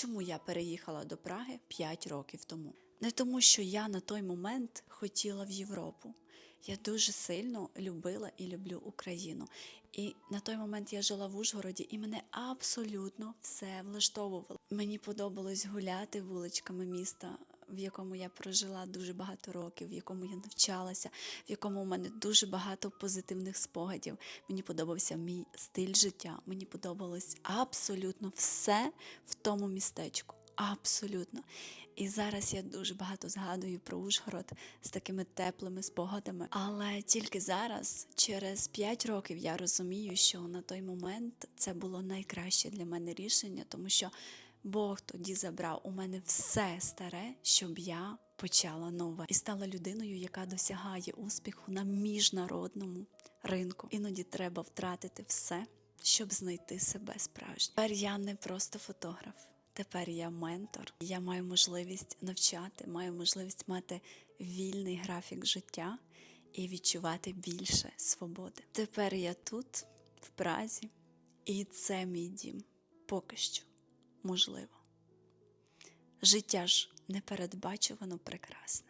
Чому я переїхала до Праги 5 років тому? Не тому, що я на той момент хотіла в Європу. Я дуже сильно любила і люблю Україну. І на той момент я жила в Ужгороді, і мене абсолютно все влаштовувало. Мені подобалось гуляти вуличками міста, в якому я прожила дуже багато років, в якому я навчалася, в якому у мене дуже багато позитивних спогадів. Мені подобався мій стиль життя. Мені подобалось абсолютно все в тому містечку. Абсолютно. І зараз я дуже багато згадую про Ужгород з такими теплими спогадами. Але тільки зараз, через 5 років, я розумію, що на той момент це було найкраще для мене рішення, тому що Бог тоді забрав у мене все старе, щоб я почала нове і стала людиною, яка досягає успіху на міжнародному ринку. Іноді треба втратити все, щоб знайти себе справжнє. Тепер я не просто фотограф. Тепер я ментор. Я маю можливість навчати, маю можливість мати вільний графік життя і відчувати більше свободи. Тепер я тут, в Празі, і це мій дім. Поки що можливо. Життя ж непередбачувано прекрасне.